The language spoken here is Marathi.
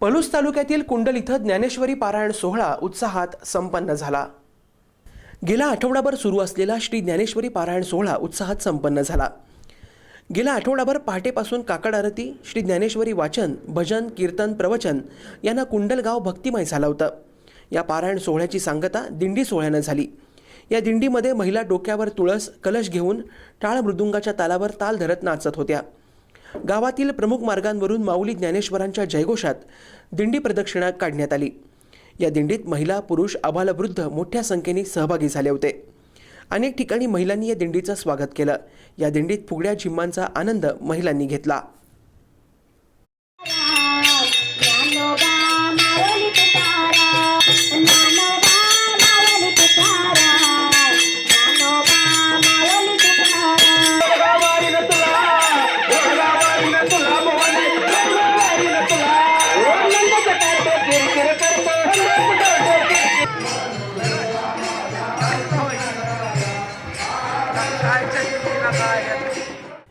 पलूस तालुक्यातील कुंडल इथं ज्ञानेश्वरी पारायण सोहळा उत्साहात संपन्न झाला. गेला आठवडाभर सुरू असलेला श्री ज्ञानेश्वरी पारायण सोहळा उत्साहात संपन्न झाला. गेला आठवडाभर पहाटेपासून काकड आरती श्री ज्ञानेश्वरी वाचन भजन कीर्तन प्रवचन यांना कुंडलगाव भक्तिमय झालं होतं. या पारायण सोहळ्याची सांगता दिंडी सोहळ्यानं झाली. या दिंडीमध्ये महिला डोक्यावर तुळस कलश घेऊन टाळ मृदुंगाच्या तालावर ताल धरत नाचत होत्या. गावातील प्रमुख मार्गांवरून माऊली ज्ञानेश्वरांच्या जयघोषात दिंडी प्रदक्षिणा काढण्यात आली. या दिंडीत महिला पुरुष आबालवृद्ध मोठ्या संख्येने सहभागी झाले होते. अनेक ठिकाणी महिलांनी या दिंडीचं स्वागत केलं. या दिंडीत फुगड्या झिम्मांचा आनंद महिलांनी घेतला. కాల్చేసి నాకు